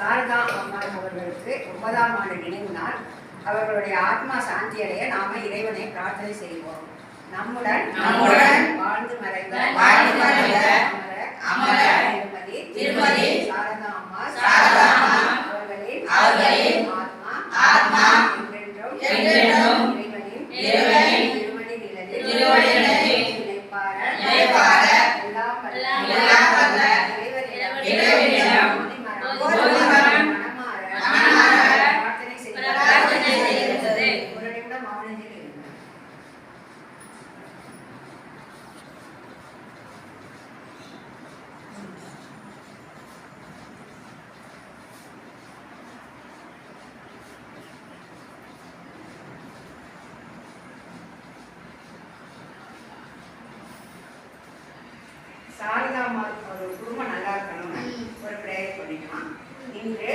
சாரதா அம்மாள் அவர்களுக்கு ஒன்பதாம் ஆண்டு நினைவு நாள். அவர்களுடைய ஆத்மா சாந்தி அடைய நாம இறைவனை பிரார்த்தனை செய்வோம். நம்முடன் நம்முடன் வாழ்ந்து மறைந்த வாழ்ந்து மறைந்த திருமதி திருமதி சாரதா அம்மா சாரதா அம்மா அவர்களின் அவர்களின் ஆத்மா ஆத்மா என்றென்றும் என்றென்றும் இறைவனின் இறைவனின் திருமணி நிழலில் திருவடி நிழலில் நிலைப்பார நிலைப்பார எல்லாம் வல்ல எல்லாம் சாரதா அம்மா ஒரு குடும்பம் நல்லா இருக்கணும் ஒரு பிரேயர் பண்ணிக்கலாம். இன்று